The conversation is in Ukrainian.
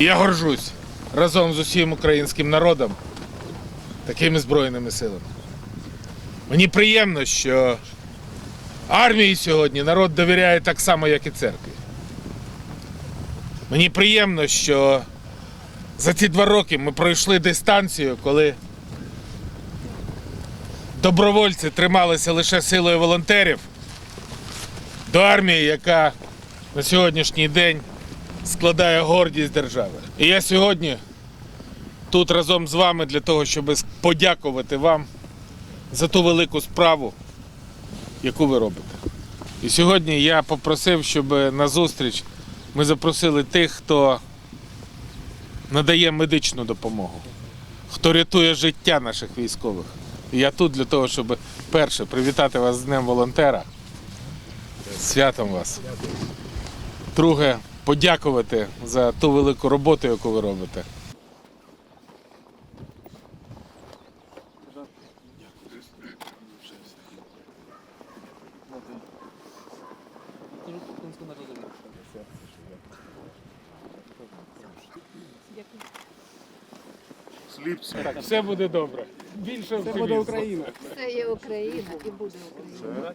Я горжусь разом з усім українським народом такими збройними силами. Мені приємно, що армії сьогодні народ довіряє так само, як і церкві. Мені приємно, що за ці два роки ми пройшли дистанцію, коли добровольці трималися лише силою волонтерів до армії, яка на сьогоднішній день складає гордість держави. І я сьогодні тут разом з вами для того, щоб подякувати вам за ту велику справу, яку ви робите. І сьогодні я попросив, щоб на зустріч ми запросили тих, хто надає медичну допомогу, хто рятує життя наших військових. І я тут для того, щоб перше привітати вас з Днем волонтера. Святом вас. Друге, подякувати за ту велику роботу, яку ви робите. Все буде добре. Більше Це буде Україна. Це є Україна і буде Україна.